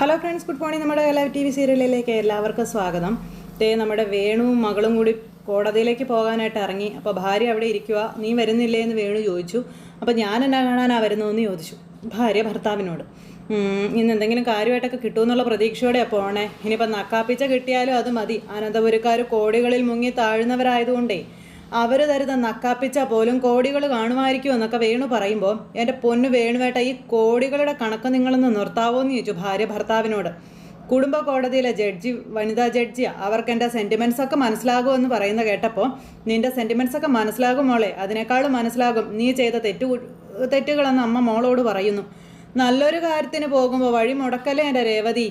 Hello friends good morning നമ്മുടെ live T V സീരിയലിലേക്ക് എല്ലാവർക്കും സ്വാഗതം. ദേ നമ്മുടെ വേണുവും മകളും കൂടി കോടതിയിലേക്ക് പോകാനായിട്ട് ഇറങ്ങി. അപ്പോൾ ഭാര്യ അവിടെ ഇരിക്കുക നീ വരുന്നില്ലേ എന്ന് വേണു ചോദിച്ചു. അപ്പോൾ ഞാൻ എന്നാ കാണാനാ വരുന്നതെന്ന് ചോദിച്ചു. ഭാര്യ ഭർത്താവിനോട്. ഇന്ന് എന്തെങ്കിലും കാര്യമായിട്ടൊക്കെ കിട്ടുമെന്നുള്ള പ്രതീക്ഷയോടെ പോണേ. ഇനിയിപ്പോൾ നക്കാപ്പിച്ച കിട്ടിയാലും അത് മതി. അനന്തപുരക്കാർ കോടികളിൽ മുങ്ങി താഴുന്നവരായതുകൊണ്ടേ. അവർ തരുന്ന നക്കാപ്പിച്ച പോലും കോടികൾ കാണുമായിരിക്കും എന്നൊക്കെ വേണു പറയുമ്പോൾ എന്റെ പൊന്നു വേണുവേട്ട ഈ കോടികളുടെ കണക്ക് നിങ്ങളൊന്ന് നിർത്താവോ എന്ന് ചോദിച്ചു ഭാര്യ ഭർത്താവിനോട്. കുടുംബ കോടതിയിലെ ജഡ്ജി വനിതാ ജഡ്ജി അവർക്ക് എന്റെ സെന്റിമെൻസൊക്കെ ഒക്കെ മനസ്സിലാകുമെന്ന് പറയുന്ന കേട്ടപ്പോൾ നിന്റെ സെന്റിമെൻസൊക്കെ മനസ്സിലാകും മോളെ അതിനേക്കാളും മനസ്സിലാകും. നീ ചെയ്ത തെറ്റു തെറ്റുകളെന്ന് അമ്മ മോളോട് പറയുന്നു. നല്ലൊരു കാര്യത്തിന് പോകുമ്പോൾ വഴി മുടക്കല്ലേ എന്റെ രേവതി?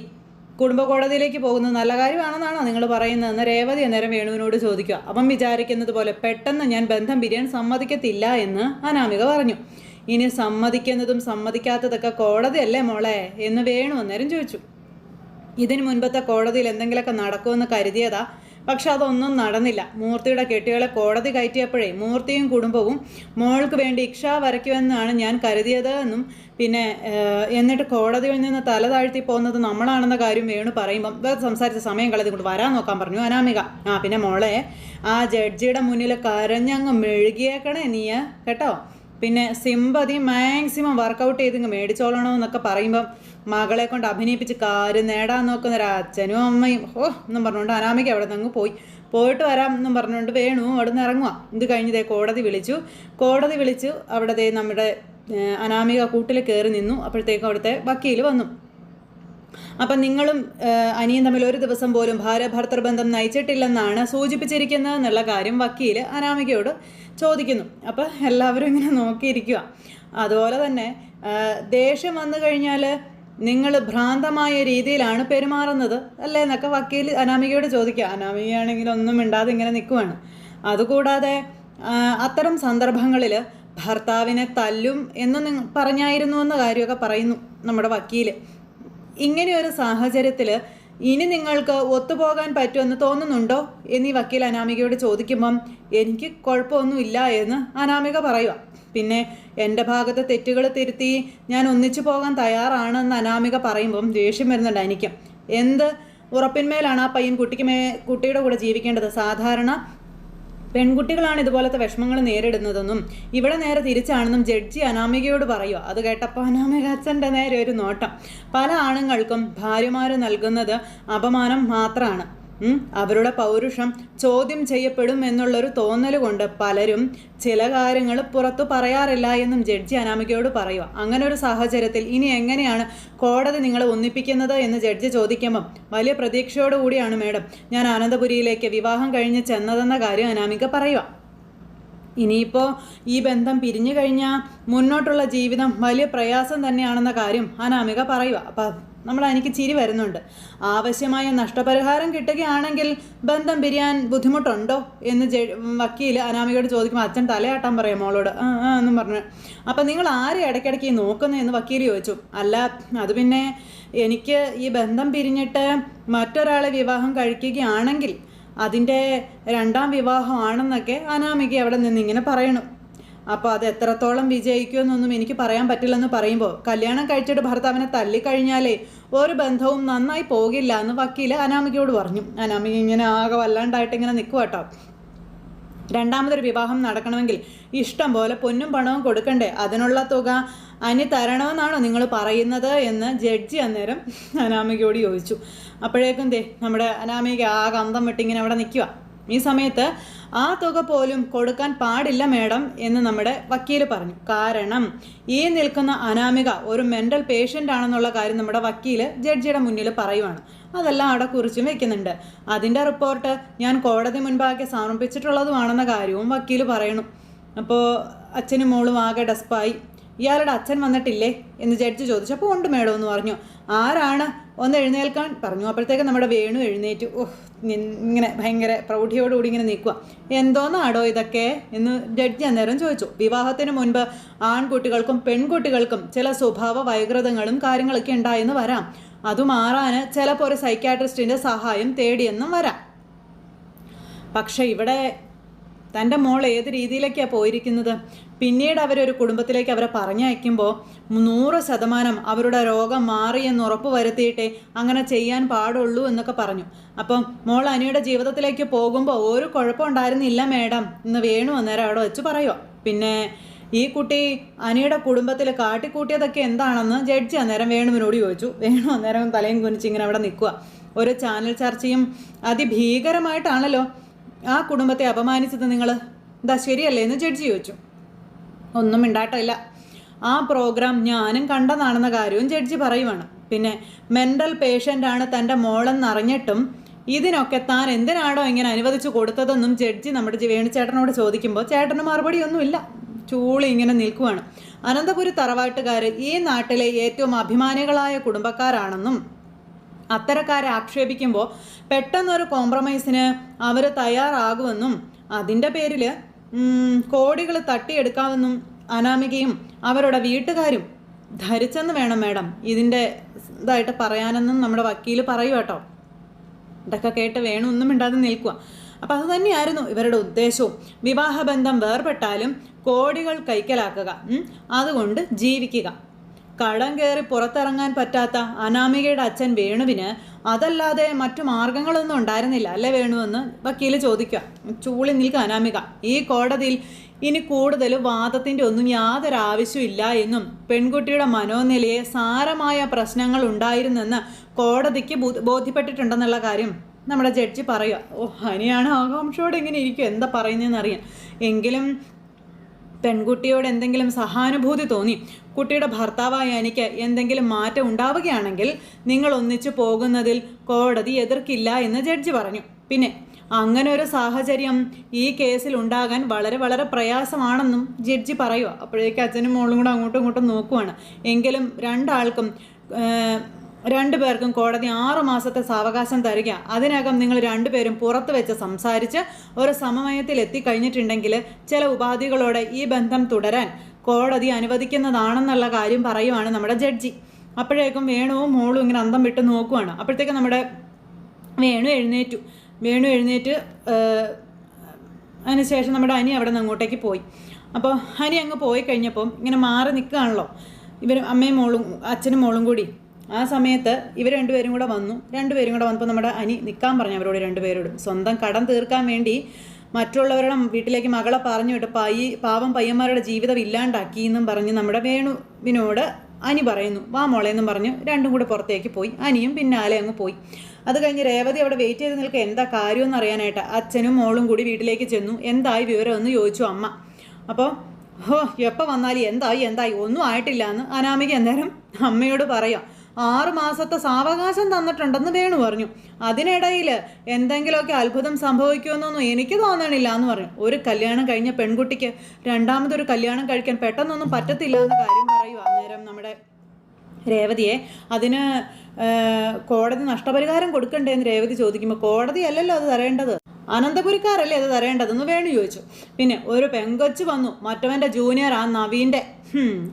കുടുംബ കോടതിയിലേക്ക് പോകുന്നത് നല്ല കാര്യമാണെന്നാണോ നിങ്ങൾ പറയുന്നതെന്ന് രേവതി അന്നേരം വേണുവിനോട് ചോദിക്കുക. അപ്പം വിചാരിക്കുന്നത് പോലെ പെട്ടെന്ന് ഞാൻ ബന്ധം പിരിയാൻ സമ്മതിക്കത്തില്ല എന്ന് അനാമിക പറഞ്ഞു. ഇനി സമ്മതിക്കുന്നതും സമ്മതിക്കാത്തതൊക്കെ കോടതിയല്ലേ മോളെ? എന്ന് വേണു അന്നേരം ചോദിച്ചു. ഇതിനു മുൻപത്തെ കോടതിയിൽ എന്തെങ്കിലുമൊക്കെ നടക്കുമെന്ന് കരുതിയതാ. പക്ഷെ അതൊന്നും നടന്നില്ല. മൂർത്തിയുടെ കെട്ടികളെ കോടതി കയറ്റിയപ്പോഴേ മൂർത്തിയും കുടുംബവും മോൾക്ക് വേണ്ടി ഇക്ഷ വരയ്ക്കുമെന്നാണ് ഞാൻ കരുതിയത് എന്നും പിന്നെ എന്നിട്ട് കോടതിയിൽ നിന്ന് തല താഴ്ത്തി പോകുന്നത് നമ്മളാണെന്ന കാര്യം വേണു പറയുമ്പം വെറുതെ സംസാരിച്ച സമയം കളതി കൊണ്ട് വരാൻ നോക്കാൻ പറഞ്ഞു അനാമിക. ആ പിന്നെ മോളെ ആ ജഡ്ജിയുടെ മുന്നിൽ കരഞ്ഞങ്ങ് മെഴുകിയേക്കണേ നീ കേട്ടോ? പിന്നെ സിമ്പതി മാക്സിമം വർക്കൗട്ട് ചെയ്ത് മേടിച്ചോളണോ എന്നൊക്കെ പറയുമ്പം മകളെ കൊണ്ട് അഭിനയിപ്പിച്ച് കാര്യം നേടാൻ നോക്കുന്ന ഒരു അച്ഛനും അമ്മയും ഓ എന്നും പറഞ്ഞുകൊണ്ട് അനാമിക അവിടെ നിന്ന് പോയി. പോയിട്ട് വരാം എന്നും പറഞ്ഞുകൊണ്ട് വേണു അവിടെ നിന്ന് ഇറങ്ങുക ഇത് കഴിഞ്ഞതേ കോടതി വിളിച്ചു. കോടതി വിളിച്ചു. അവിടെ നമ്മുടെ അനാമിക കൂട്ടിൽ കയറി നിന്നു. അപ്പോഴത്തേക്കും അവിടുത്തെ വക്കീൽ വന്നു. അപ്പം നിങ്ങളും അനിയും തമ്മിൽ ഒരു ദിവസം പോലും ഭാര്യ ഭർത്തൃ ബന്ധം നയിച്ചിട്ടില്ലെന്നാണ് സൂചിപ്പിച്ചിരിക്കുന്നത് എന്നുള്ള കാര്യം വക്കീൽ അനാമികയോട് ചോദിക്കുന്നു. അപ്പം എല്ലാവരും ഇങ്ങനെ നോക്കിയിരിക്കുക അതുപോലെ തന്നെ ദേഷ്യം വന്നു കഴിഞ്ഞാൽ നിങ്ങൾ ഭ്രാന്തമായ രീതിയിലാണ് പെരുമാറുന്നത് അല്ലേ എന്നൊക്കെ വക്കീൽ അനാമികയോട് ചോദിക്കുക. അനാമികയാണെങ്കിൽ ഒന്നും മിണ്ടാതെ ഇങ്ങനെ നിൽക്കുവാണ്. അതുകൂടാതെ അത്തരം സന്ദർഭങ്ങളിൽ ഭർത്താവിനെ തല്ലും എന്ന് പറഞ്ഞായിരുന്നു എന്ന കാര്യമൊക്കെ പറയുന്നു നമ്മുടെ വക്കീൽ ഇങ്ങനെയൊരു സാഹചര്യത്തിൽ ഇനി നിങ്ങൾക്ക് ഒത്തുപോകാൻ പറ്റുമെന്ന് തോന്നുന്നുണ്ടോ? എന്നീ വക്കീൽ അനാമികയോട് ചോദിക്കുമ്പം എനിക്ക് കുഴപ്പമൊന്നുമില്ല എന്ന് അനാമിക പറയുക. പിന്നെ എന്റെ ഭാഗത്തെ തെറ്റുകൾ തിരുത്തി ഞാൻ ഒന്നിച്ചു പോകാൻ തയ്യാറാണെന്ന് അനാമിക പറയുമ്പം ദേഷ്യം വരുന്നുണ്ട് എനിക്ക് എന്ത് ഉറപ്പിന്മേലാണ് ആ പയ്യൻ കുട്ടിക്ക് മേ കുട്ടിയുടെ കൂടെ ജീവിക്കേണ്ടത്? സാധാരണ പെൺകുട്ടികളാണ് ഇതുപോലത്തെ വിഷമങ്ങൾ നേരിടുന്നതെന്നും ഇവിടെ നേരെ തിരിച്ചാണെന്നും ജഡ്ജി അനാമികയോട് പറയുക. അത് കേട്ടപ്പോൾ അനാമിക അച്ഛന്റെ നേരെ ഒരു നോട്ടം. പല ആണുങ്ങൾക്കും ഭാര്യമാർ നൽകുന്നത് അപമാനം മാത്രമാണ് അവരുടെ പൗരുഷം ചോദ്യം ചെയ്യപ്പെടും എന്നുള്ളൊരു തോന്നൽ കൊണ്ട് പലരും ചില കാര്യങ്ങൾ പുറത്തു പറയാറില്ല എന്നും ജഡ്ജി അനാമികയോട് പറയുക അങ്ങനെ ഒരു സാഹചര്യത്തിൽ ഇനി എങ്ങനെയാണ് കോടതി നിങ്ങളെ ഒന്നിപ്പിക്കുന്നത് എന്ന് ജഡ്ജി ചോദിക്കുമ്പം വലിയ പ്രതീക്ഷയോടുകൂടിയാണ് മേഡം. ഞാൻ ആനന്ദപുരിയിലേക്ക് വിവാഹം കഴിഞ്ഞ് ചെന്നതെന്ന കാര്യം അനാമിക പറയുക ഇനിയിപ്പോൾ ഈ ബന്ധം പിരിഞ്ഞു കഴിഞ്ഞാൽ മുന്നോട്ടുള്ള ജീവിതം വലിയ പ്രയാസം തന്നെയാണെന്ന കാര്യം അനാമിക പറയുക അപ്പം നമ്മൾ എനിക്ക് ചിരി വരുന്നുണ്ട്. ആവശ്യമായ നഷ്ടപരിഹാരം കിട്ടുകയാണെങ്കിൽ ബന്ധം പിരിയാൻ ബുദ്ധിമുട്ടുണ്ടോ എന്ന് വക്കീൽ അനാമികയോട് ചോദിക്കുമ്പോൾ അച്ഛൻ തലയാട്ടാൻ പറയാം മോളോട്. എന്നും പറഞ്ഞു. അപ്പം നിങ്ങൾ ആരെ ഇടയ്ക്കിടയ്ക്ക് നോക്കുന്നതെന്ന് വക്കീൽ ചോദിച്ചു. അല്ല അത് പിന്നെ എനിക്ക് ഈ ബന്ധം പിരിഞ്ഞിട്ട് മറ്റൊരാളെ വിവാഹം കഴിക്കുകയാണെങ്കിൽ അതിന്റെ രണ്ടാം വിവാഹമാണെന്നൊക്കെ അനാമിക അവിടെ നിന്ന് ഇങ്ങനെ പറയണു. അപ്പോൾ അത് എത്രത്തോളം വിജയിക്കുമെന്നൊന്നും എനിക്ക് പറയാൻ പറ്റില്ലെന്ന് പറയുമ്പോൾ കല്യാണം കഴിച്ചിട്ട് ഭർത്താവിനെ തല്ലിക്കഴിഞ്ഞാലേ ഒരു ബന്ധവും നന്നായി പോകില്ല എന്ന് വക്കീൽ അനാമികയോട് പറഞ്ഞു. അനാമിക ഇങ്ങനെ ആകെ വല്ലാണ്ടായിട്ട് ഇങ്ങനെ നിൽക്കുക കേട്ടോ രണ്ടാമതൊരു വിവാഹം നടക്കണമെങ്കിൽ ഇഷ്ടം പോലെ പൊന്നും പണവും കൊടുക്കണ്ടേ? അതിനുള്ള തുക അനി തരണമെന്നാണോ നിങ്ങൾ പറയുന്നത് എന്ന് ജഡ്ജി അന്നേരം അനാമികയോട് ചോദിച്ചു. അപ്പോഴേക്കും ദേ നമ്മുടെ അനാമിക ആ കന്തം വിട്ടിങ്ങനെ അവിടെ നിൽക്കുക ഈ സമയത്ത് ആ തുക പോലും കൊടുക്കാൻ പാടില്ല മേഡം എന്ന് നമ്മുടെ വക്കീൽ പറഞ്ഞു. കാരണം ഈ നിൽക്കുന്ന അനാമിക ഒരു മെന്റൽ പേഷ്യന്റ് ആണെന്നുള്ള കാര്യം നമ്മുടെ വക്കീൽ ജഡ്ജിയുടെ മുന്നിൽ പറയുവാണ്. അതെല്ലാം അവിടെ കുറിച്ചും വെക്കുന്നുണ്ട്. അതിന്റെ റിപ്പോർട്ട് ഞാൻ കോടതി മുൻപാകെ സമർപ്പിച്ചിട്ടുള്ളതുമാണെന്ന കാര്യവും വക്കീൽ പറയണു. അപ്പോൾ അച്ഛനും മോളും ആകെ ഡെസ്പായി. ഇയാളുടെ അച്ഛൻ വന്നിട്ടില്ലേ എന്ന് ജഡ്ജി ചോദിച്ചു അപ്പോൾ ഉണ്ട് മേഡം എന്ന് പറഞ്ഞു. ആരാണ്? ഒന്ന് എഴുന്നേൽക്കാൻ. പറഞ്ഞു. അപ്പോഴത്തേക്ക് നമ്മുടെ വേണു എഴുന്നേറ്റു. ഓഹ് ഇങ്ങനെ ഭയങ്കര പ്രൗഢിയോടുകൂടി ഇങ്ങനെ നിൽക്കുക എന്തോന്നാടോ ഇതൊക്കെ എന്ന് ജഡ്ജി അന്നേരം ചോദിച്ചു. വിവാഹത്തിന് മുൻപ് ആൺകുട്ടികൾക്കും പെൺകുട്ടികൾക്കും ചില സ്വഭാവ വൈകൃതങ്ങളും കാര്യങ്ങളൊക്കെ ഉണ്ടായെന്ന് വരാം. അത് മാറാൻ ചിലപ്പോൾ ഒരു സൈക്കാട്രിസ്റ്റിന്റെ സഹായം തേടിയെന്നും വരാം. പക്ഷെ ഇവിടെ തന്റെ മോൾ ഏത് രീതിയിലേക്കാണ് പോയിരിക്കുന്നത്? പിന്നീട് അവരൊരു കുടുംബത്തിലേക്ക് അവരെ പറഞ്ഞയക്കുമ്പോൾ നൂറ് ശതമാനം അവരുടെ രോഗം മാറിയെന്ന് ഉറപ്പ് വരുത്തിയിട്ടേ അങ്ങനെ ചെയ്യാൻ പാടുള്ളൂ എന്നൊക്കെ പറഞ്ഞു. അപ്പം മോൾ അനിയുടെ ജീവിതത്തിലേക്ക് പോകുമ്പോൾ ഒരു കുഴപ്പമുണ്ടായിരുന്നില്ല മേഡം. ഇന്ന് വേണു അന്നേരം അവിടെ വെച്ച് പറയുമോ പിന്നെ ഈ കുട്ടി അനിയുടെ കുടുംബത്തിൽ കാട്ടിക്കൂട്ടിയതൊക്കെ എന്താണെന്ന് ജഡ്ജി അന്നേരം വേണുവിനോട് ചോദിച്ചു. വേണു അന്നേരം തലയും കുനിച്ച് ഇങ്ങനെ അവിടെ നിൽക്കുക ഒരു ചാനൽ ചർച്ചയും അതിഭീകരമായിട്ടാണല്ലോ ആ കുടുംബത്തെ അപമാനിച്ചത് നിങ്ങൾ എന്താ ശരിയല്ലേ എന്ന് ജഡ്ജി ചോദിച്ചു. ഒന്നും മിണ്ടാട്ടില്ല ആ പ്രോഗ്രാം ഞാനും കണ്ടതാണെന്ന കാര്യവും ജഡ്ജി പറയുവാണ്. പിന്നെ മെന്റൽ പേഷ്യന്റാണ് തന്റെ മോളെന്നറിഞ്ഞിട്ടും ഇതിനൊക്കെ താൻ എന്തിനാണോ ഇങ്ങനെ അനുവദിച്ചു കൊടുത്തതെന്നും ജഡ്ജി നമ്മുടെ വേണുചേട്ടനോട് ചോദിക്കുമ്പോൾ ചേട്ടന് മറുപടിയൊന്നുമില്ല. ചൂളി ഇങ്ങനെ നിൽക്കുവാണ്. അനന്തപുരി തറവാട്ടുകാർ ഈ നാട്ടിലെ ഏറ്റവും അഭിമാനികളായ കുടുംബക്കാരാണെന്നും അത്തരക്കാരെ ആക്ഷേപിക്കുമ്പോൾ പെട്ടെന്നൊരു കോംപ്രമൈസിന് അവർ തയ്യാറാകുമെന്നും അതിന്റെ പേരിൽ കോടികൾ തട്ടിയെടുക്കാമെന്നും അനാമികയും അവരുടെ വീട്ടുകാരും ധരിച്ചെന്ന് വേണം മാഡം ഇതിന്റെ ഇതായിട്ട് പറയാനെന്നും നമ്മുടെ വക്കീൽ പറയൂ കേട്ടോ. ഇതൊക്കെ കേട്ട് വേണം ഒന്നും മിണ്ടാതെ നിൽക്കുക അപ്പം അത് തന്നെയായിരുന്നു ഇവരുടെ ഉദ്ദേശവും. വിവാഹബന്ധം വേർപെട്ടാലും കോടികൾ കൈക്കലാക്കുക അതുകൊണ്ട് ജീവിക്കുക. കടം കയറി പുറത്തിറങ്ങാൻ പറ്റാത്ത അനാമികയുടെ അച്ഛൻ വേണുവിന് അതല്ലാതെ മറ്റു മാർഗങ്ങളൊന്നും ഉണ്ടായിരുന്നില്ല. അല്ലേ വേണുവെന്ന് വക്കീൽ ചോദിക്കുക. ചൂളി നിൽക്കുക അനാമിക. ഈ കോടതിയിൽ ഇനി കൂടുതൽ വാദത്തിന്റെ ഒന്നും യാതൊരു ആവശ്യമില്ല എന്നും പെൺകുട്ടിയുടെ മനോനിലയെ സാരമായ പ്രശ്നങ്ങൾ ഉണ്ടായിരുന്നെന്ന് കോടതിക്ക് ബോധ- ബോധ്യപ്പെട്ടിട്ടുണ്ടെന്നുള്ള കാര്യം നമ്മുടെ ജഡ്ജി പറയുക. ഓ ഹനിയാണ് ആകാംക്ഷയോടെ ഇങ്ങനെ ഇരിക്കും എന്താ പറയുന്നതെന്ന് അറിയാം എങ്കിലും പെൺകുട്ടിയോട് എന്തെങ്കിലും സഹാനുഭൂതി തോന്നി കുട്ടിയുടെ ഭർത്താവായ എനിക്ക് എന്തെങ്കിലും മാറ്റം ഉണ്ടാവുകയാണെങ്കിൽ നിങ്ങൾ ഒന്നിച്ചു പോകുന്നതിൽ കോടതി എതിർക്കില്ല എന്ന് ജഡ്ജി പറഞ്ഞു. പിന്നെ അങ്ങനെ ഒരു സാഹചര്യം ഈ കേസിൽ ഉണ്ടാകാൻ വളരെ വളരെ പ്രയാസമാണെന്നും ജഡ്ജി പറയുക അപ്പോഴേക്കും അച്ഛനും മോളും കൂടെ അങ്ങോട്ടും ഇങ്ങോട്ടും നോക്കുവാണ്. എങ്കിലും രണ്ടാൾക്കും രണ്ടു പേർക്കും കോടതി ആറു മാസത്തെ സാവകാശം തരിക. അതിനകം നിങ്ങൾ രണ്ടുപേരും പുറത്തു വെച്ച് സംസാരിച്ച് ഒരു സമമയത്തിൽ എത്തിക്കഴിഞ്ഞിട്ടുണ്ടെങ്കിൽ ചില ഉപാധികളോടെ ഈ ബന്ധം തുടരാൻ കോടതി അനുവദിക്കുന്നതാണെന്നുള്ള കാര്യം പറയുവാണ് നമ്മുടെ ജഡ്ജി. അപ്പോഴേക്കും വേണുവും മോളും ഇങ്ങനെ അന്തം വിട്ട് നോക്കുവാണ്. അപ്പോഴത്തേക്കും നമ്മുടെ വേണു എഴുന്നേറ്റു. വേണു എഴുന്നേറ്റ് അതിനുശേഷം നമ്മുടെ അനി അവിടെ നിന്ന് അങ്ങോട്ടേക്ക് പോയി. അപ്പോൾ അനി അങ്ങ് പോയി കഴിഞ്ഞപ്പം ഇങ്ങനെ മാറി നിൽക്കുകയാണല്ലോ. ഇവർ അമ്മയും മോളും അച്ഛനും മോളും കൂടി. ആ സമയത്ത് ഇവർ രണ്ടുപേരും കൂടെ വന്നു. രണ്ടുപേരും കൂടെ വന്നപ്പോൾ നമ്മുടെ അനി നിൽക്കാൻ പറഞ്ഞു അവരോട് രണ്ടുപേരോടും. സ്വന്തം കടം തീർക്കാൻ വേണ്ടി മറ്റുള്ളവരുടെ വീട്ടിലേക്ക് മകളെ പറഞ്ഞു വിട്ട് പയ്യ പാവം പയ്യന്മാരുടെ ജീവിതം ഇല്ലാണ്ടാക്കി എന്നും പറഞ്ഞ് നമ്മുടെ വേണുവിനോട് അനി പറയുന്നു വാ മോളെ എന്നും പറഞ്ഞ്. രണ്ടും കൂടെ പുറത്തേക്ക് പോയി. അനിയും പിന്നാലെ അങ്ങ് പോയി. അത് കഴിഞ്ഞ് രേവതി അവിടെ വെയിറ്റ് ചെയ്ത് നിൽക്കുക എന്താ കാര്യമെന്ന് അറിയാനായിട്ട്? അച്ഛനും മോളും കൂടി വീട്ടിലേക്ക് ചെന്നു. എന്തായി വിവരം എന്ന് ചോദിച്ചു അമ്മ. അപ്പോൾ ഹോ എപ്പോൾ വന്നാലും എന്തായി എന്തായി? ഒന്നും ആയിട്ടില്ല എന്ന് അനാമിക അന്നേരം അമ്മയോട് പറയാം. ആറ് മാസത്തെ സാവകാശം തന്നിട്ടുണ്ടെന്ന് വേണു പറഞ്ഞു. അതിനിടയിൽ എന്തെങ്കിലുമൊക്കെ അത്ഭുതം സംഭവിക്കുമെന്നൊന്നും എനിക്ക് തോന്നണില്ല എന്ന് പറഞ്ഞു. ഒരു കല്യാണം കഴിഞ്ഞ പെൺകുട്ടിക്ക് രണ്ടാമതൊരു കല്യാണം കഴിക്കാൻ പെട്ടെന്നൊന്നും പറ്റത്തില്ല എന്ന കാര്യം പറയുക അന്നേരം നമ്മുടെ രേവതിയെ. അതിന് കോടതി നഷ്ടപരിഹാരം കൊടുക്കണ്ടേ എന്ന് രേവതി ചോദിക്കുമ്പോൾ കോടതി അല്ലല്ലോ അത് തരേണ്ടത്. അനന്തപുരിക്കാരല്ലേ അത് തരേണ്ടതെന്ന് വേണു ചോദിച്ചു. പിന്നെ ഒരു പെങ്കൊച്ച് വന്നു. മറ്റവന്റെ ജൂനിയർ ആ നവീന്റെ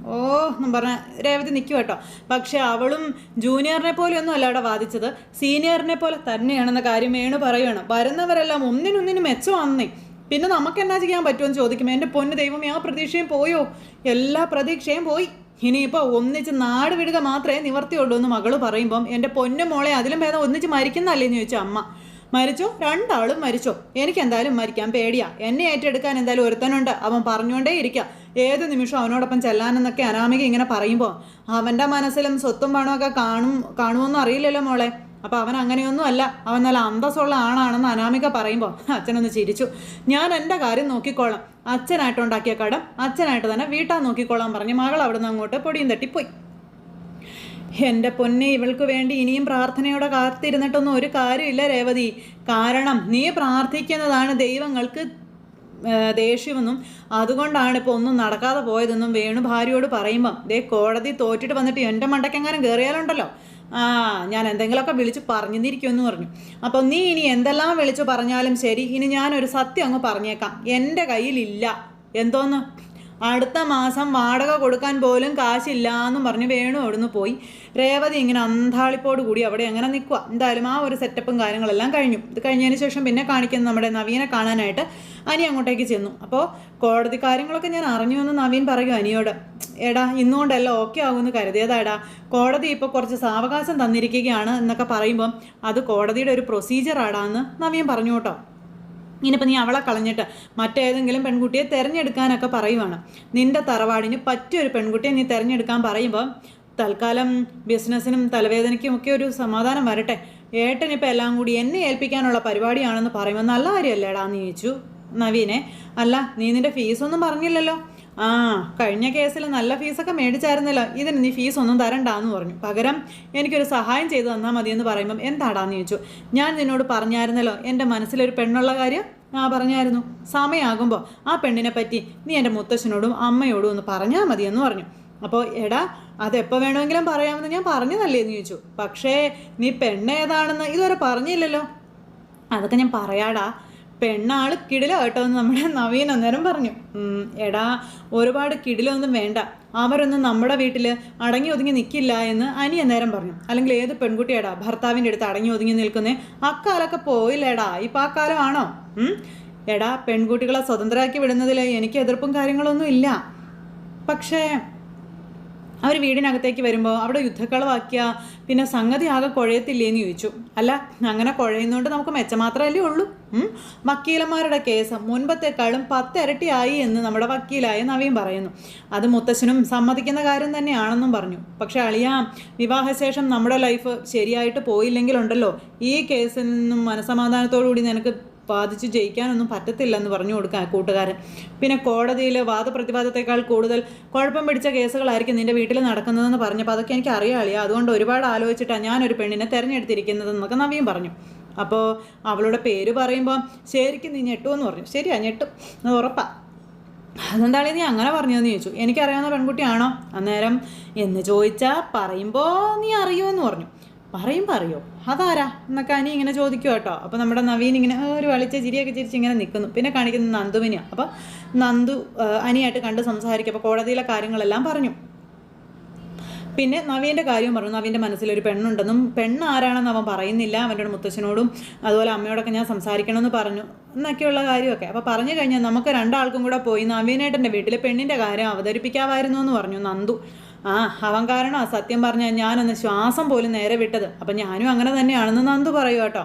ഓ എന്നും പറഞ്ഞ രേവതി നിൽക്കും കേട്ടോ. പക്ഷെ അവളും ജൂനിയറിനെ പോലെ ഒന്നും അല്ല അവിടെ വാദിച്ചത്. സീനിയറിനെ പോലെ തന്നെയാണെന്ന കാര്യം വേണു പറയുകയാണ് വരുന്നവരെല്ലാം ഒന്നിനൊന്നിനും മെച്ചമാണെന്നേ. പിന്നെ നമുക്ക് എന്നാ ചെയ്യാൻ പറ്റുമെന്ന് ചോദിക്കുമ്പോൾ എന്റെ പൊന്ന് ദൈവമേ ആ പ്രതീക്ഷയും പോയോ? എല്ലാ പ്രതീക്ഷയും പോയി. ഇനിയിപ്പോൾ ഒന്നിച്ച് നാട് വിടുക മാത്രമേ നിവർത്തിയുള്ളൂ എന്ന് മകൾ പറയുമ്പം എന്റെ പൊന്നു മോളെ അതിലും ഭേദം ഒന്നിച്ച് മരിക്കുന്നല്ലേ എന്ന് ചോദിച്ചു അമ്മ. മരിച്ചോ? രണ്ടാളും മരിച്ചോ. എനിക്ക് എന്തായാലും മരിക്കാൻ പേടിയാ. എന്നെ ഏറ്റെടുക്കാൻ എന്തായാലും ഒരുത്തനുണ്ട്. അവൻ പറഞ്ഞുകൊണ്ടേ ഇരിക്കാം. ഏത് നിമിഷം അവനോടൊപ്പം ചെല്ലാനെന്നൊക്കെ അനാമിക ഇങ്ങനെ പറയുമ്പോൾ അവന്റെ മനസ്സിലും സ്വത്തും പണമൊക്കെ കാണും കാണുമെന്നും അറിയില്ലല്ലോ മോളെ. അപ്പോൾ അവൻ അങ്ങനെയൊന്നും അല്ല. അവൻ നല്ല അന്തസ്സുള്ള ആണാണെന്ന് അനാമിക പറയുമ്പോൾ അച്ഛനൊന്ന് ചിരിച്ചു. ഞാൻ എന്റെ കാര്യം നോക്കിക്കോളാം. അച്ഛനായിട്ടുണ്ടാക്കിയ കടം അച്ഛനായിട്ട് തന്നെ വീട്ടാൻ നോക്കിക്കോളാം പറഞ്ഞ് മകൾ അവിടെ നിന്ന് അങ്ങോട്ട് പൊടിയും തട്ടിപ്പോയി എന്റെ പൊന്നെ ഇവൾക്ക് വേണ്ടി ഇനിയും പ്രാർത്ഥനയോടെ കാത്തിരുന്നിട്ടൊന്നും ഒരു കാര്യമില്ല രേവതി. കാരണം നീ പ്രാർത്ഥിക്കുന്നതാണ് ദൈവങ്ങൾക്ക് ദേഷ്യമെന്നും അതുകൊണ്ടാണ് ഇപ്പോൾ ഒന്നും നടക്കാതെ പോയതെന്നും വേണു ഭാര്യയോട് പറയുമ്പം ദേ കോടതി തോറ്റിട്ട് വന്നിട്ട് എന്റെ മണ്ടക്കെങ്ങാനും കയറിയാലുണ്ടല്ലോ ആ ഞാൻ എന്തെങ്കിലുമൊക്കെ വിളിച്ച് പറഞ്ഞിരിക്കുമെന്ന് പറഞ്ഞു. അപ്പോൾ നീ ഇനി എന്തെല്ലാം വിളിച്ച് പറഞ്ഞാലും ശരി ഇനി ഞാനൊരു സത്യം അങ്ങ് പറഞ്ഞേക്കാം. എന്റെ കയ്യിലില്ല. എന്തോന്ന്? അടുത്ത മാസം വാടക കൊടുക്കാൻ പോലും കാശില്ല എന്നും പറഞ്ഞ് വേണു അവിടുന്ന് പോയി. രേവതി ഇങ്ങനെ അന്താളിപ്പോട് കൂടി അവിടെ അങ്ങനെ നിൽക്കുക എന്തായാലും ആ ഒരു സെറ്റപ്പും കാര്യങ്ങളെല്ലാം കഴിഞ്ഞു. ഇത് കഴിഞ്ഞതിന് ശേഷം പിന്നെ കാണിക്കുന്നത് നമ്മുടെ നവീനെ കാണാനായിട്ട്. അനി അങ്ങോട്ടേക്ക് ചെന്നു. അപ്പോൾ കോടതി കാര്യങ്ങളൊക്കെ ഞാൻ അറിഞ്ഞു എന്ന് നവീൻ പറയും അനിയോട്. എടാ ഇന്നുകൊണ്ടല്ല ഓക്കെ ആകുമെന്ന് കരുതിയതാടാ കോടതി ഇപ്പോൾ കുറച്ച് സാവകാശം തന്നിരിക്കുകയാണ് എന്നൊക്കെ പറയുമ്പം അത് കോടതിയുടെ ഒരു പ്രൊസീജിയർ ആടാന്ന് നവീൻ പറഞ്ഞു കേട്ടോ. ഇനിയിപ്പോൾ നീ അവളെ കളഞ്ഞിട്ട് മറ്റേതെങ്കിലും പെൺകുട്ടിയെ തിരഞ്ഞെടുക്കാനൊക്കെ പറയുവാണ്. നിന്റെ തറവാടിന് പറ്റിയൊരു പെൺകുട്ടിയെ നീ തിരഞ്ഞെടുക്കാൻ പറയുമ്പോൾ തൽക്കാലം ബിസിനസ്സിനും തലവേദനയ്ക്കും ഒക്കെ ഒരു സമാധാനം വരട്ടെ. ഏട്ടനിപ്പോൾ എല്ലാം കൂടി എന്നെ ഏൽപ്പിക്കാനുള്ള പരിപാടിയാണെന്ന് പറയുമ്പോൾ നല്ല കാര്യമല്ലേടാ എന്ന് ചോദിച്ചു നവീനെ? അല്ല നീ നിന്റെ ഫീസൊന്നും പറഞ്ഞില്ലല്ലോ? ആ കഴിഞ്ഞ കേസിൽ നല്ല ഫീസൊക്കെ മേടിച്ചായിരുന്നല്ലോ. ഇതിന് നീ ഫീസ് ഒന്നും തരണ്ടാന്ന് പറഞ്ഞു. പകരം എനിക്കൊരു സഹായം ചെയ്തു തന്നാൽ മതി എന്ന് പറയുമ്പം എന്താടാന്ന് ചോദിച്ചു. ഞാൻ നിന്നോട് പറഞ്ഞായിരുന്നല്ലോ എന്റെ മനസ്സിലൊരു പെണ്ണുള്ള കാര്യം? ആ പറഞ്ഞായിരുന്നു. സമയമാകുമ്പോൾ ആ പെണ്ണിനെ പറ്റി നീ എന്റെ മുത്തശ്ശനോടും അമ്മയോടും ഒന്ന് പറഞ്ഞാൽ മതിയെന്ന് പറഞ്ഞു. അപ്പോൾ എടാ അതെപ്പോൾ വേണമെങ്കിലും പറയാമെന്ന് ഞാൻ പറഞ്ഞതല്ലേ എന്ന് ചോദിച്ചു. പക്ഷേ നീ പെണ്ണ് ഏതാണെന്ന് ഇതുവരെ പറഞ്ഞില്ലല്ലോ. അതൊക്കെ ഞാൻ പറയാടാ. പെണ്ണാൾ കിടിലോ കേട്ടോ എന്ന് നമ്മുടെ നവീൻ അന്നേരം പറഞ്ഞു. എടാ ഒരുപാട് കിടിലൊന്നും വേണ്ട. അവരൊന്നും നമ്മുടെ വീട്ടിൽ അടങ്ങി ഒതുങ്ങി നിൽക്കില്ല എന്ന് അനി അന്നേരം പറഞ്ഞു. അല്ലെങ്കിൽ ഏത് പെൺകുട്ടിയാടാ ഭർത്താവിന്റെ അടുത്ത് അടങ്ങി ഒതുങ്ങി നിൽക്കുന്നേ? അക്കാലൊക്കെ പോയില്ലേടാ. ഇപ്പം ആ കാലമാണോ എടാ പെൺകുട്ടികളെ സ്വതന്ത്രരാക്കി വിടുന്നതിൽ എനിക്ക് എതിർപ്പും കാര്യങ്ങളൊന്നും ഇല്ല. പക്ഷേ അവർ വീടിനകത്തേക്ക് വരുമ്പോൾ അവിടെ യുദ്ധക്കളവാക്കിയ പിന്നെ സംഗതി ആകെ കുഴയത്തില്ലേന്ന് ചോദിച്ചു. അല്ല അങ്ങനെ കുഴയുന്നതുകൊണ്ട് നമുക്ക് മെച്ചം മാത്രമല്ലേ ഉള്ളൂ? വക്കീലന്മാരുടെ കേസ് മുൻപത്തെക്കാളും പത്തിരട്ടിയായി എന്ന് നമ്മുടെ വക്കീലായ നവീൻ പറയുന്നു. അത് മുത്തശ്ശനും സമ്മതിക്കുന്ന കാര്യം തന്നെയാണെന്നും പറഞ്ഞു. പക്ഷെ അളിയ വിവാഹശേഷം നമ്മുടെ ലൈഫ് ശരിയായിട്ട് പോയില്ലെങ്കിലുണ്ടല്ലോ. ഈ കേസിൽ നിന്നും മനസമാധാനത്തോടു കൂടി നിനക്ക് വാദിച്ച് ജയിക്കാനൊന്നും പറ്റത്തില്ലെന്ന് പറഞ്ഞു കൊടുക്കാൻ കൂട്ടുകാരൻ. പിന്നെ കോടതിയിൽ വാദപ്രതിവാദത്തെക്കാൾ കൂടുതൽ കുഴപ്പം പിടിച്ച കേസുകളായിരിക്കും നിന്റെ വീട്ടിൽ നടക്കുന്നതെന്ന് പറഞ്ഞപ്പോൾ അതൊക്കെ എനിക്ക് അറിയാളിയാ അതുകൊണ്ട് ഒരുപാട് ആലോചിച്ചിട്ടാണ് ഞാനൊരു പെണ്ണിനെ തിരഞ്ഞെടുത്തിരിക്കുന്നതെന്നൊക്കെ നവീൻ പറഞ്ഞു. അപ്പോൾ അവളുടെ പേര് പറയുമ്പോൾ ശരിക്കും നീ ഞെട്ടുമെന്ന് പറഞ്ഞു. ശരിയാ ഞെട്ടും. അത് ഉറപ്പാ. അതെന്താളെ നീ അങ്ങനെ പറഞ്ഞതെന്ന് ചോദിച്ചു. എനിക്കറിയാവുന്ന പെൺകുട്ടിയാണോ? അന്നേരം എന്ന് ചോദിച്ചാൽ പറയുമ്പോൾ നീ അറിയുമെന്ന് പറഞ്ഞു. പറയുമ്പോൾ പറയോ. അതാരാ? എന്നൊക്കെ അനി ഇങ്ങനെ ചോദിക്കും കേട്ടോ. അപ്പോൾ നമ്മുടെ നവീൻ ഇങ്ങനെ ഒരു വളിച്ച ചിരിയൊക്കെ ചിരിച്ച് ഇങ്ങനെ നിൽക്കുന്നു പിന്നെ കാണിക്കുന്നത് നന്ദുവിനെയാണ് അപ്പോൾ നന്ദു അനിയായിട്ട് കണ്ട് സംസാരിക്കും. അപ്പോൾ കോടതിയിലെ കാര്യങ്ങളെല്ലാം പറഞ്ഞു. പിന്നെ നവീന്റെ കാര്യം പറഞ്ഞു. നവീന്റെ മനസ്സിലൊരു പെണ്ണുണ്ടെന്നും പെണ്ണ് ആരാണെന്ന് അവൻ പറയുന്നില്ല. അവന്റെ മുത്തച്ഛനോടും അതുപോലെ അമ്മയോടൊക്കെ ഞാൻ സംസാരിക്കണമെന്ന് പറഞ്ഞു. എന്നൊക്കെയുള്ള കാര്യമൊക്കെ. അപ്പോൾ പറഞ്ഞു കഴിഞ്ഞാൽ നമുക്ക് രണ്ടാൾക്കും കൂടെ പോയി നവീനേട്ടന്റെ വീട്ടിൽ പെണ്ണിന്റെ കാര്യം അവതരിപ്പിക്കാമായിരുന്നു എന്ന് പറഞ്ഞു നന്ദു. ആ അവൻ കാരണം? ആ സത്യം പറഞ്ഞാൽ ഞാനൊന്ന് ശ്വാസം പോലും നേരെ വിട്ടത്. അപ്പം ഞാനും അങ്ങനെ തന്നെയാണെന്ന് നന്ദു പറയൂ കേട്ടോ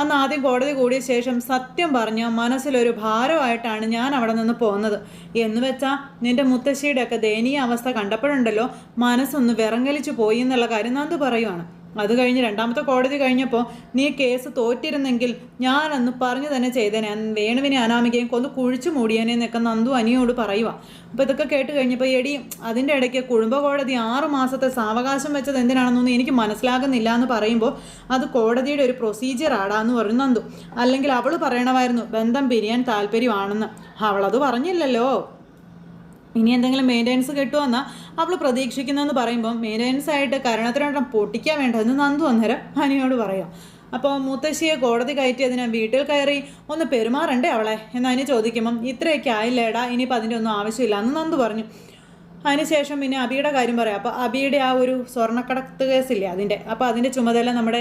അന്ന് ആദ്യം കോടതി കൂടിയ ശേഷം സത്യം പറഞ്ഞ മനസ്സിലൊരു ഭാരമായിട്ടാണ് ഞാൻ അവിടെ നിന്ന് പോകുന്നത് എന്ന് വെച്ചാൽ നിന്റെ മുത്തശ്ശിയുടെയൊക്കെ ദയനീയ അവസ്ഥ കണ്ടപ്പോഴുണ്ടല്ലോ മനസ്സൊന്ന് വിറങ്ങലിച്ചു പോയി എന്നുള്ള കാര്യം നന്ദു പറയുവാണ്. അത് കഴിഞ്ഞ് രണ്ടാമത്തെ കോടതി കഴിഞ്ഞപ്പോൾ നീ കേസ് തോറ്റിരുന്നെങ്കിൽ ഞാനന്ന് പറഞ്ഞു തന്നെ ചെയ്തേനെ. അന്ന് വേണുവിനെ അനാമികയും കൊന്ന് കുഴിച്ചു മൂടിയേനെ എന്നൊക്കെ നന്ദു അനിയോട് പറയുക അപ്പോൾ ഇതൊക്കെ കേട്ട് കഴിഞ്ഞപ്പോൾ എടി അതിന്റെ ഇടയ്ക്ക് കുടുംബ കോടതി ആറു മാസത്തെ സാവകാശം വെച്ചത് എന്തിനാണെന്നൊന്നും എനിക്ക് മനസ്സിലാകുന്നില്ല എന്ന് പറയുമ്പോൾ അത് കോടതിയുടെ ഒരു പ്രൊസീജിയർ ആടാന്ന് പറഞ്ഞു നന്ദു. അല്ലെങ്കിൽ അവൾ പറയണമായിരുന്നു ബന്ധം പിരിയാൻ താല്പര്യമാണെന്ന്. അവളത് പറഞ്ഞില്ലല്ലോ. ഇനി എന്തെങ്കിലും മെയിന്റെനൻസ് കിട്ടുമെന്നാ അവൾ പ്രതീക്ഷിക്കുന്നതെന്ന് പറയുമ്പോൾ മെയിന്റെനൻസ് ആയിട്ട് കരണത്തിനോട്ടം പൊട്ടിക്കാൻ വേണ്ടതെന്ന് നന്ദു അന്നേരം അനിയോട് പറയാം. അപ്പോൾ മുത്തശ്ശിയെ കോടതി കയറ്റിയതിന് വീട്ടിൽ കയറി ഒന്ന് പെരുമാറണ്ടേ അവളെ? എന്ന് അതിന് ചോദിക്കുമ്പം ഇത്രയൊക്കെ ആയില്ലേടാ ഇനിയിപ്പോൾ അതിന്റെ ഒന്നും ആവശ്യമില്ല എന്ന് നന്ദു പറഞ്ഞു. അതിനുശേഷം പിന്നെ അബിയുടെ കാര്യം പറയാം. അപ്പോൾ അബിയുടെ ആ ഒരു സ്വർണക്കടത്ത് കേസില്ലേ അതിന്റെ അപ്പോൾ അതിന്റെ ചുമതല നമ്മുടെ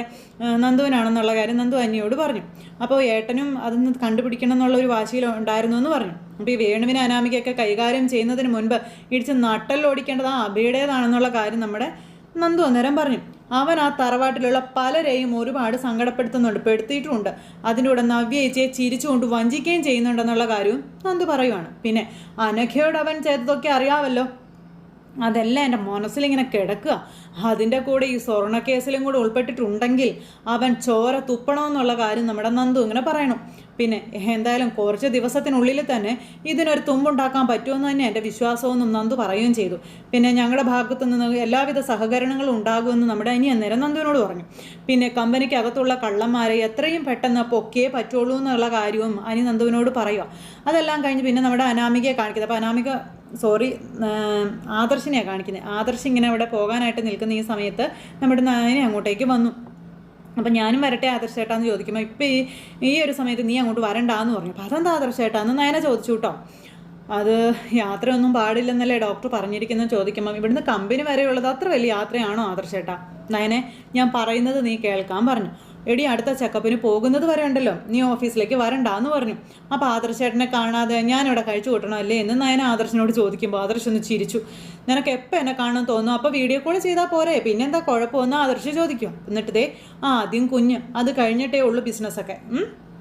നന്ദുവിനാണെന്നുള്ള കാര്യം നന്ദു അന്യോട് പറഞ്ഞു. അപ്പോൾ ഏട്ടനും അതൊന്ന് കണ്ടുപിടിക്കണം എന്നുള്ള ഒരു വാശിയിൽ ഉണ്ടായിരുന്നു എന്ന് പറഞ്ഞു. അപ്പോൾ ഈ വേണുവിനെ അനാമികയൊക്കെ കൈകാര്യം ചെയ്യുന്നതിന് മുൻപ് ഇടിച്ച് നട്ടലോടിക്കേണ്ടത് ആ അബിയുടേതാണെന്നുള്ള കാര്യം നമ്മുടെ നന്ദു അന്നേരം പറഞ്ഞു. അവൻ ആ തറവാട്ടിലുള്ള പലരെയും ഒരുപാട് സങ്കടപ്പെടുത്തുന്നുണ്ട് പെടുത്തിയിട്ടുമുണ്ട്. അതിന്റെ കൂടെ നവ്യയിച്ചെ ചിരിച്ചുകൊണ്ട് വഞ്ചിക്കുകയും ചെയ്യുന്നുണ്ടെന്നുള്ള കാര്യവും നന്ദു പറയുവാണ്. പിന്നെ അനഘയോട് അവൻ ചെയ്തതൊക്കെ അറിയാമല്ലോ അതെല്ലാം എന്റെ മനസ്സിലിങ്ങനെ കിടക്കുക. അതിന്റെ കൂടെ ഈ സ്വർണ കേസിലും കൂടെ ഉൾപ്പെട്ടിട്ടുണ്ടെങ്കിൽ അവൻ ചോര തുപ്പണമെന്നുള്ള കാര്യം നമ്മുടെ നന്ദു ഇങ്ങനെ പറയണം. പിന്നെ എന്തായാലും കുറച്ച് ദിവസത്തിനുള്ളിൽ തന്നെ ഇതിനൊരു തുമ്പുണ്ടാക്കാൻ പറ്റുമെന്ന് തന്നെ എന്റെ വിശ്വാസമെന്നും നന്ദു പറയുകയും ചെയ്തു. പിന്നെ ഞങ്ങളുടെ ഭാഗത്തു നിന്ന് എല്ലാവിധ സഹകരണങ്ങളും ഉണ്ടാകുമെന്ന് നമ്മുടെ അനിയൻ നിരനന്ദുവിനോട് പറഞ്ഞു. പിന്നെ കമ്പനിക്ക് അകത്തുള്ള കള്ളന്മാരെ എത്രയും പെട്ടെന്ന് പൊക്കിയേ പറ്റുള്ളൂ എന്നുള്ള കാര്യവും അനി നന്ദുവിനോട് പറയുക. അതെല്ലാം കഴിഞ്ഞ് പിന്നെ നമ്മുടെ അനാമികയെ കാണിക്കുന്നത്. അപ്പോൾ അനാമിക സോറി ആദർശിനെയാണ് കാണിക്കുന്നത്. ആദർശ് ഇങ്ങനെ അവിടെ പോകാനായിട്ട് നിൽക്കുന്ന ഈ സമയത്ത് നമ്മുടെ നായനെ അങ്ങോട്ടേക്ക് വന്നു. അപ്പം ഞാനും വരട്ടെ ആദർശേട്ടാന്ന് ചോദിക്കുമ്പോൾ ഇപ്പം ഈ ഈ ഒരു സമയത്ത് നീ അങ്ങോട്ട് വരണ്ടാന്ന് പറഞ്ഞു. അപ്പം അതെന്താ ആദർശേട്ടാന്ന് നയന ചോദിച്ചു കേട്ടോ അത് യാത്രയൊന്നും പാടില്ലെന്നല്ലേ ഡോക്ടർ പറഞ്ഞിരിക്കുന്നത് ചോദിക്കുമ്പം ഇവിടുന്ന് കമ്പനി വരെയുള്ളത് അത്ര വലിയ യാത്രയാണോ ആദർശേട്ടാ? നയനെ ഞാൻ പറയുന്നത് നീ കേൾക്കാൻ പറഞ്ഞു. എടി അടുത്ത ചെക്കപ്പിന് പോകുന്നത് വരെ ഉണ്ടല്ലോ. നീ ഓഫീസിലേക്ക് വരണ്ട എന്ന് പറഞ്ഞു. അപ്പോൾ ആദർശേട്ടനെ കാണാതെ ഞാനിവിടെ കഴിച്ചു കൂട്ടണോ? അല്ലേ? എന്ന് നയന ആദർശനോട് ചോദിക്കുമ്പോൾ ആദർശ് ഒന്ന് ചിരിച്ചു. നിനക്ക് എപ്പോൾ എന്നെ കാണാൻ തോന്നുന്നു? അപ്പോൾ വീഡിയോ കോൾ ചെയ്താൽ പോരെ. പിന്നെ എന്താ കുഴപ്പമെന്ന് ആദർശ് ചോദിക്കും. എന്നിട്ട് ദേ ആദ്യം കുഞ്ഞ്. അത് കഴിഞ്ഞിട്ടേ ഉള്ളൂ ബിസിനസ്സൊക്കെ?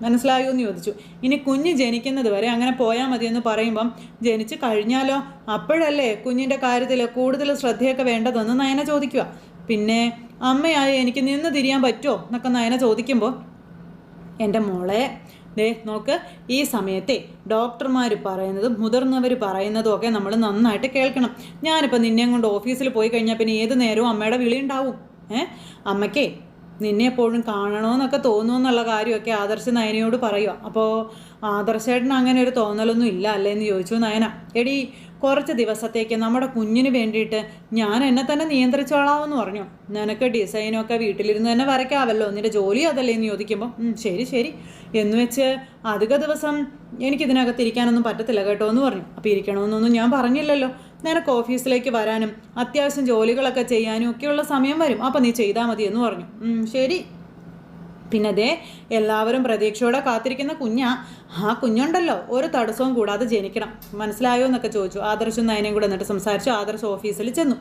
മനസ്സിലായോ എന്ന് ചോദിച്ചു. ഇനി കുഞ്ഞ് ജനിക്കുന്നത് വരെ അങ്ങനെ പോയാൽ എന്ന് പറയുമ്പം ജനിച്ച് കഴിഞ്ഞാലോ? അപ്പോഴല്ലേ കുഞ്ഞിന്റെ കാര്യത്തിൽ കൂടുതൽ ശ്രദ്ധയൊക്കെ വേണ്ടതെന്ന് നയന ചോദിക്കുക പിന്നെ അമ്മയായി എനിക്ക് നിന്ന് തിരിയാൻ പറ്റുമോ? എന്നൊക്കെ നയന ചോദിക്കുമ്പോൾ എന്റെ മോളെ ദേ നോക്ക് ഈ സമയത്തെ ഡോക്ടർമാർ പറയുന്നതും മുതിർന്നവർ പറയുന്നതും ഒക്കെ നമ്മൾ നന്നായിട്ട് കേൾക്കണം. ഞാനിപ്പോൾ നിന്നെയും കൊണ്ട് ഓഫീസിൽ പോയി കഴിഞ്ഞാൽ പിന്നെ ഏത് നേരവും അമ്മയുടെ വിളി ഉണ്ടാവും. ഏ? അമ്മയ്ക്കേ നിന്നെ എപ്പോഴും കാണണമെന്നൊക്കെ തോന്നുമെന്നുള്ള കാര്യമൊക്കെ ആദർശ നയനയോട് പറയുക അപ്പോൾ ആദർശേട്ടന് അങ്ങനെ ഒരു തോന്നലൊന്നും ഇല്ല അല്ലേ എന്ന് ചോദിച്ചു നയന. എടി കുറച്ച് ദിവസത്തേക്ക് നമ്മുടെ കുഞ്ഞിന് വേണ്ടിയിട്ട് ഞാൻ എന്നെ തന്നെ നിയന്ത്രിച്ചോളാമെന്ന് പറഞ്ഞു. നിനക്ക് ഡിസൈനൊക്കെ വീട്ടിലിരുന്ന് തന്നെ വരയ്ക്കാവല്ലോ. നിന്റെ ജോലി അതല്ലേ എന്ന് ചോദിക്കുമ്പോൾ "ഉം, ശരി ശരി. എന്ന് വെച്ച് അധിക ദിവസം എനിക്കിതിനകത്ത് ഇരിക്കാനൊന്നും പറ്റത്തില്ല കേട്ടോ എന്ന് പറഞ്ഞു. അപ്പോൾ ഇരിക്കണമെന്നൊന്നും ഞാൻ പറഞ്ഞില്ലല്ലോ. നിനക്ക് ഓഫീസിലേക്ക് വരാനും അത്യാവശ്യം ജോലികളൊക്കെ ചെയ്യാനും ഒക്കെയുള്ള സമയം വരും. അപ്പോൾ നീ ചെയ്താൽ മതി എന്ന് പറഞ്ഞു. ശരി. പിന്നെ അതേ എല്ലാവരും പ്രതീക്ഷയോടെ കാത്തിരിക്കുന്ന കുഞ്ഞാ ആ കുഞ്ഞുണ്ടല്ലോ ഒരു തടസ്സവും കൂടാതെ ജനിക്കണം. മനസ്സിലായോ എന്നൊക്കെ ചോദിച്ചു. ആദർശും നയനയും കൂടെ എന്നിട്ട് സംസാരിച്ചു. ആദർശ് ഓഫീസിൽ ചെന്നു.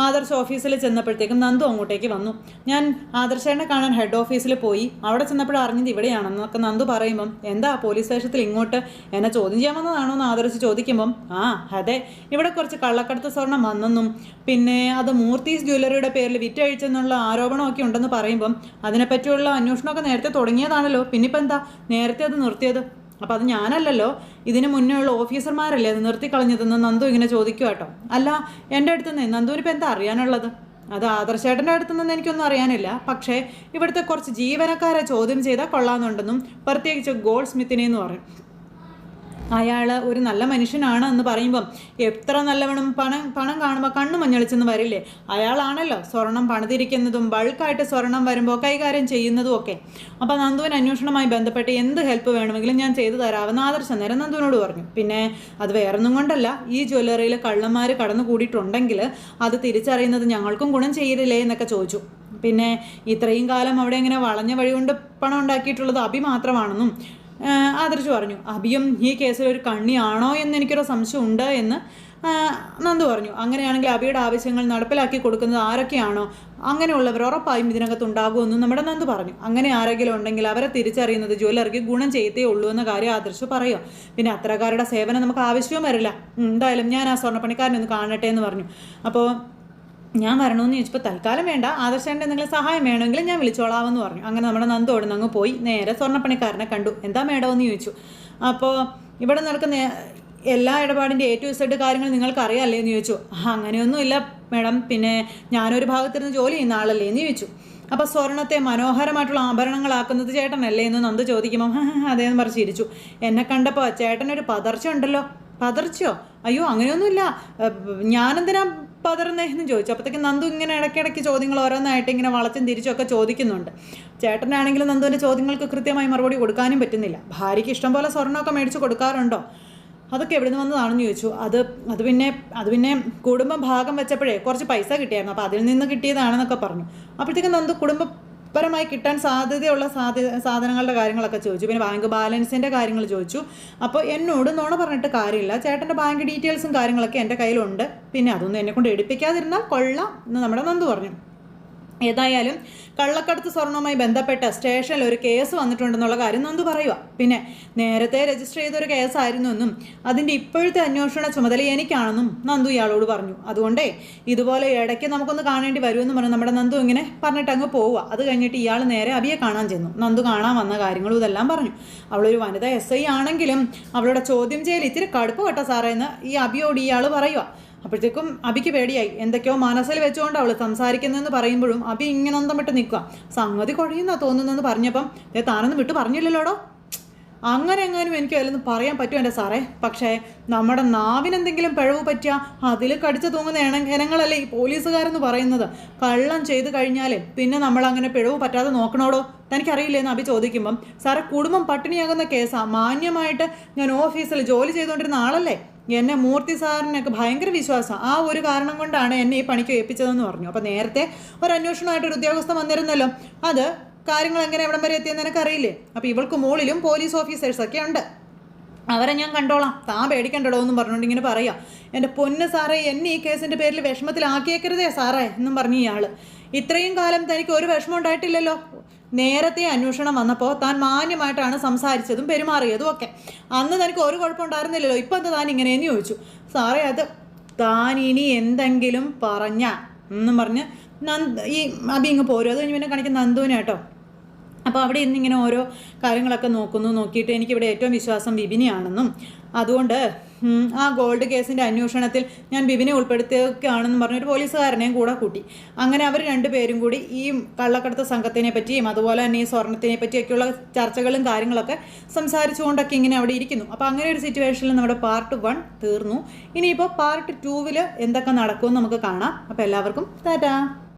ആദർശ് ഓഫീസിൽ ചെന്നപ്പോഴത്തേക്കും നന്ദു അങ്ങോട്ടേക്ക് വന്നു. ഞാൻ ആദർശേനെ കാണാൻ ഹെഡ് ഓഫീസിൽ പോയി. അവിടെ ചെന്നപ്പോൾ അറിഞ്ഞത് ഇവിടെയാണെന്നൊക്കെ നന്ദു പറയുമ്പം എന്താ പോലീസ് സ്റ്റേഷനിൽ ഇങ്ങോട്ട് എന്നെ ചോദ്യം ചെയ്യാൻ വന്നതാണോ എന്ന് ആദർശ് ചോദിക്കുമ്പം ആ അതെ. ഇവിടെ കുറച്ച് കള്ളക്കടത്ത് സ്വർണം വന്നെന്നും പിന്നെ അത് മൂർത്തീസ് ജ്വല്ലറിയുടെ പേരിൽ വിറ്റഴിച്ചെന്നുള്ള ആരോപണമൊക്കെ ഉണ്ടെന്ന് പറയുമ്പം അതിനെപ്പറ്റിയുള്ള അന്വേഷണമൊക്കെ നേരത്തെ തുടങ്ങിയതാണല്ലോ. പിന്നിപ്പോൾ എന്താ? നേരത്തെ അത് നിർത്തിയത്? അപ്പോൾ അത് ഞാനല്ലല്ലോ. ഇതിന് മുന്നേ ഉള്ള ഓഫീസർമാരല്ലേ അത് നിർത്തിക്കളഞ്ഞതെന്ന് നന്ദു ഇങ്ങനെ ചോദിക്കുക കേട്ടോ. അല്ല എന്റെ അടുത്ത് നിന്ന് നന്ദുവിനിപ്പോൾ എന്താ അറിയാനുള്ളത്? അത് ആദർശേട്ടന്റെ അടുത്ത് നിന്ന് എനിക്കൊന്നും അറിയാനില്ല. പക്ഷേ ഇവിടുത്തെ കുറച്ച് ജീവനക്കാരെ ചോദ്യം ചെയ്താൽ കൊള്ളാമെന്നുണ്ടെന്നും പ്രത്യേകിച്ച് ഗോൾഡ് സ്മിത്തിനെ എന്ന് പറയും. അയാൾ ഒരു നല്ല മനുഷ്യനാണ് എന്ന് പറയുമ്പം എത്ര നല്ലവണ്ണം പണം പണം കാണുമ്പോൾ കണ്ണു മഞ്ഞളിച്ചെന്ന് വരില്ലേ? അയാളാണല്ലോ സ്വർണം പണിതിരിക്കുന്നതും ബൾക്കായിട്ട് സ്വർണം വരുമ്പോൾ കൈകാര്യം ചെയ്യുന്നതും ഒക്കെ. അപ്പോൾ നന്ദുവൻ അന്വേഷണവുമായി ബന്ധപ്പെട്ട് എന്ത് ഹെൽപ്പ് വേണമെങ്കിലും ഞാൻ ചെയ്തു തരാമെന്ന് ആദർശ നേരം നന്ദുവിനോട് പറഞ്ഞു. പിന്നെ അത് വേറൊന്നും കൊണ്ടല്ല. ഈ ജ്വല്ലറിയിൽ കള്ളന്മാർ കടന്നു കൂടിയിട്ടുണ്ടെങ്കിൽ അത് തിരിച്ചറിയുന്നത് ഞങ്ങൾക്കും ഗുണം ചെയ്തില്ലേ എന്നൊക്കെ ചോദിച്ചു. പിന്നെ ഇത്രയും കാലം അവിടെ ഇങ്ങനെ വളഞ്ഞ വഴി കൊണ്ട് പണം ഉണ്ടാക്കിയിട്ടുള്ളത് അഭി മാത്രമാണെന്നും ആദർശ് പറഞ്ഞു അഭിയും ഈ കേസിൽ ഒരു കണ്ണിയാണോ എന്ന് എനിക്കൊരു സംശയമുണ്ട് എന്ന് നന്ദു പറഞ്ഞു. അങ്ങനെയാണെങ്കിൽ അഭിയുടെ ആവശ്യങ്ങൾ നടപ്പിലാക്കി കൊടുക്കുന്നത് ആരൊക്കെയാണോ? അങ്ങനെയുള്ളവർ ഉറപ്പായും ഇതിനകത്ത് ഉണ്ടാകുമെന്നും നമ്മുടെ നന്ദു പറഞ്ഞു. അങ്ങനെ ആരെങ്കിലും ഉണ്ടെങ്കിൽ അവരെ തിരിച്ചറിയുന്നത് ജ്വല്ലറിക്ക് ഗുണം ചെയ്തേ ഉള്ളൂ എന്ന കാര്യം ആദർശ് പറയുക പിന്നെ അത്രക്കാരുടെ സേവനം നമുക്ക് ആവശ്യവും വരില്ല. എന്തായാലും ഞാൻ ആ സ്വർണപ്പണിക്കാരനെ ഒന്ന് കാണട്ടെ എന്ന് പറഞ്ഞു. അപ്പോൾ ഞാൻ വരണമെന്ന് ചോദിച്ചപ്പോൾ തൽക്കാലം വേണ്ട. ആദർശേന്റെ എന്തെങ്കിലും സഹായം വേണമെങ്കിൽ ഞാൻ വിളിച്ചോളാമെന്ന് പറഞ്ഞു. അങ്ങനെ നമ്മുടെ നന്ദോട് അങ്ങ് പോയി. നേരെ സ്വർണപ്പണിക്കാരനെ കണ്ടു. എന്താ മേഡമെന്ന് ചോദിച്ചു? അപ്പോൾ ഇവിടെ നടക്കുന്ന എല്ലാ ഇടപാടിന്റെ എ ടു ഇസഡ് കാര്യങ്ങൾ നിങ്ങൾക്ക് അറിയാമല്ലേ എന്ന് ചോദിച്ചു. "ആ, അങ്ങനെയൊന്നുമില്ല മേഡം. പിന്നെ ഞാനൊരു ഭാഗത്തിരുന്ന് ജോലി ചെയ്യുന്ന ആളല്ലേ എന്ന് ചോദിച്ചു. അപ്പോൾ സ്വർണത്തെ മനോഹരമായിട്ടുള്ള ആഭരണങ്ങളാക്കുന്നത് ചേട്ടനല്ലേ എന്ന് നന്ദ് ചോദിക്കുമ്പോൾ അതേന്ന് പറഞ്ഞ് ചിരിച്ചു. എന്നെ കണ്ടപ്പോൾ ചേട്ടനൊരു പതർച്ച ഉണ്ടല്ലോ. പതർച്ചയോ? അയ്യോ അങ്ങനെയൊന്നുമില്ല. ഞാനെന്തിനാ പതറുന്നേ എന്ന് ചോദിച്ചു. അപ്പോഴത്തേക്കും നന്ദു ഇങ്ങനെ ഇടയ്ക്കിടയ്ക്ക് ചോദ്യങ്ങൾ ഓരോന്നായിട്ട് ഇങ്ങനെ വളച്ചും തിരിച്ചും ഒക്കെ ചോദിക്കുന്നുണ്ട്. ചേട്ടനാണെങ്കിലും നന്ദുവിന്റെ ചോദ്യങ്ങൾക്ക് കൃത്യമായി മറുപടി കൊടുക്കാനും പറ്റുന്നില്ല. ഭാര്യയ്ക്ക് ഇഷ്ടം പോലെ സ്വർണമൊക്കെ മേടിച്ച് കൊടുക്കാറുണ്ടോ? അതൊക്കെ എവിടെ നിന്ന് വന്നതാണെന്ന് ചോദിച്ചു. അത് അത് പിന്നെ അത് പിന്നെ കുടുംബം ഭാഗം വെച്ചപ്പോഴേ കുറച്ച് പൈസ കിട്ടിയായിരുന്നു. അപ്പോൾ അതിൽ നിന്ന് കിട്ടിയതാണെന്നൊക്കെ പറഞ്ഞു. അപ്പോഴത്തേക്കും നന്ദു കുടുംബപരമായി കിട്ടാൻ സാധ്യതയുള്ള സാധ്യ സാധനങ്ങളുടെ കാര്യങ്ങളൊക്കെ ചോദിച്ചു. പിന്നെ ബാങ്ക് ബാലൻസിന്റെ കാര്യങ്ങൾ ചോദിച്ചു. അപ്പോൾ എന്നോട് നോണ പറഞ്ഞിട്ട് കാര്യമില്ല. ചേട്ടന്റെ ബാങ്ക് ഡീറ്റെയിൽസും കാര്യങ്ങളൊക്കെ എന്റെ കയ്യിലുണ്ട്. പിന്നെ അതൊന്നും എന്നെ കൊണ്ട് എടുപ്പിക്കാതിരുന്നാൽ കൊള്ളാം എന്ന് നമ്മുടെ നന്ദു പറഞ്ഞു. ഏതായാലും കള്ളക്കടത്ത് സ്വർണവുമായി ബന്ധപ്പെട്ട സ്റ്റേഷനിൽ ഒരു കേസ് വന്നിട്ടുണ്ടെന്നുള്ള കാര്യം നന്ദു പറയുക പിന്നെ നേരത്തെ രജിസ്റ്റർ ചെയ്തൊരു കേസായിരുന്നു എന്നും അതിന്റെ ഇപ്പോഴത്തെ അന്വേഷണ ചുമതല എനിക്കാണെന്നും നന്ദു ഇയാളോട് പറഞ്ഞു. അതുകൊണ്ടേ ഇതുപോലെ ഇടയ്ക്ക് നമുക്കൊന്ന് കാണേണ്ടി വരുമെന്ന് പറഞ്ഞു. നമ്മുടെ നന്ദു ഇങ്ങനെ പറഞ്ഞിട്ട് അങ്ങ് പോവുക അത് കഴിഞ്ഞിട്ട് ഇയാൾ നേരെ അബിയെ കാണാൻ ചെന്നു. നന്ദു കാണാൻ വന്ന കാര്യങ്ങളും ഇതെല്ലാം പറഞ്ഞു. അവളൊരു വനിത എസ് ഐ ആണെങ്കിലും അവളുടെ ചോദ്യം ചെയ്യൽ ഇത്തിരി കടുപ്പ് കേട്ടോ സാറേ എന്ന് ഈ അബിയോട് ഇയാൾ പറയുക അപ്പോഴത്തേക്കും അബിക്ക് പേടിയായി. എന്തൊക്കെയോ മനസ്സിൽ വെച്ചുകൊണ്ട് അവൾ സംസാരിക്കുന്നതെന്ന് പറയുമ്പോഴും അബി ഇങ്ങനെ അന്തം വിട്ട് നിൽക്കുക. സംഗതി കുഴയുന്ന തോന്നുന്നതെന്ന് പറഞ്ഞപ്പം താനൊന്നും വിട്ട് പറഞ്ഞില്ലല്ലോടോ? അങ്ങനെ എങ്ങാനും എനിക്ക് അതിലൊന്നും പറയാൻ പറ്റും എന്റെ സാറേ. പക്ഷേ നമ്മുടെ നാവിനെന്തെങ്കിലും പിഴവ് പറ്റിയ അതിൽ കടിച്ചു തൂങ്ങുന്ന ഇനങ്ങളല്ലേ ഈ പോലീസുകാരെന്ന് പറയുന്നത്. കള്ളം ചെയ്ത് കഴിഞ്ഞാൽ പിന്നെ നമ്മൾ അങ്ങനെ പിഴവ് പറ്റാതെ നോക്കണോടോ? തനിക്കറിയില്ലെന്ന് അഭി ചോദിക്കുമ്പം സാറേ കുടുംബം പട്ടിണിയാകുന്ന കേസാണ് മാന്യമായിട്ട് ഞാൻ ഓഫീസിൽ ജോലി ചെയ്തുകൊണ്ടിരുന്ന ആളല്ലേ? എന്നെ മൂർത്തി സാറിനൊക്കെ ഭയങ്കര വിശ്വാസം. ആ ഒരു കാരണം കൊണ്ടാണ് എന്നെ ഈ പണിക്ക് ഏൽപ്പിച്ചതെന്ന് പറഞ്ഞു. അപ്പോൾ നേരത്തെ ഒരു അന്വേഷണമായിട്ട് ഒരു ഉദ്യോഗസ്ഥൻ വന്നിരുന്നല്ലോ. അത് കാര്യങ്ങൾ എങ്ങനെ എവിടം വരെ എത്തിയെന്ന് എനിക്കറിയില്ലേ അപ്പോൾ ഇവൾക്ക് മുകളിലും പോലീസ് ഓഫീസേഴ്സൊക്കെ ഉണ്ട്. അവരെ ഞാൻ കണ്ടോളാം. താൻ പേടിക്കണ്ടടോ എന്നും പറഞ്ഞുകൊണ്ട് ഇങ്ങനെ പറയാം. എന്റെ പൊന്ന് സാറേ എന്നെ ഈ കേസിന്റെ പേരിൽ വിഷമത്തിലാക്കിയേക്കരുതേ സാറേ എന്നും പറഞ്ഞു ഇയാൾ ഇത്രയും കാലം തനിക്ക് ഒരു വിഷമം ഉണ്ടായിട്ടില്ലല്ലോ. നേരത്തെ അന്വേഷണം വന്നപ്പോൾ താൻ മാന്യമായിട്ടാണ് സംസാരിച്ചതും പെരുമാറിയതും ഒക്കെ. അന്ന് തനിക്ക് ഒരു കുഴപ്പമുണ്ടായിരുന്നില്ലല്ലോ ഇപ്പം എന്താ താൻ ഇങ്ങനെയെന്ന് ചോദിച്ചു. സാറേ അത് താൻ ഇനി എന്തെങ്കിലും പറഞ്ഞ? എന്നും പറഞ്ഞ് നന്ദ് ഈ അബി ഇങ്ങ് പോരും. അത് കഴിഞ്ഞ് പിന്നെ കാണിക്കുന്ന നന്ദുവിനെ കേട്ടോ. അപ്പോൾ അവിടെ ഇന്ന് ഇങ്ങനെ ഓരോ കാര്യങ്ങളൊക്കെ നോക്കുന്നു നോക്കിയിട്ട് എനിക്കിവിടെ ഏറ്റവും വിശ്വാസം വിപിനിയാണെന്നും. അതുകൊണ്ട് ആ ഗോൾഡ് കേസിന്റെ അന്വേഷണത്തിൽ ഞാൻ ബിബിനെ ഉൾപ്പെടുത്തുകയാണെന്നും പറഞ്ഞൊരു പോലീസുകാരനെയും കൂടെ കൂട്ടി. അങ്ങനെ അവർ രണ്ടുപേരും കൂടി ഈ കള്ളക്കടത്ത് സംഘത്തിനെ പറ്റിയും അതുപോലെ തന്നെ ഈ സ്വർണത്തിനെ പറ്റിയൊക്കെയുള്ള ചർച്ചകളും കാര്യങ്ങളൊക്കെ സംസാരിച്ചുകൊണ്ടൊക്കെ ഇങ്ങനെ അവിടെ ഇരിക്കുന്നു. അപ്പോൾ അങ്ങനെ ഒരു സിറ്റുവേഷനിൽ നമ്മുടെ പാർട്ട് വൺ തീർന്നു. ഇനിയിപ്പോൾ പാർട്ട് ടൂവിൽ എന്തൊക്കെ നടക്കുമെന്ന് നമുക്ക് കാണാം. അപ്പോൾ എല്ലാവർക്കും ടാറ്റാ!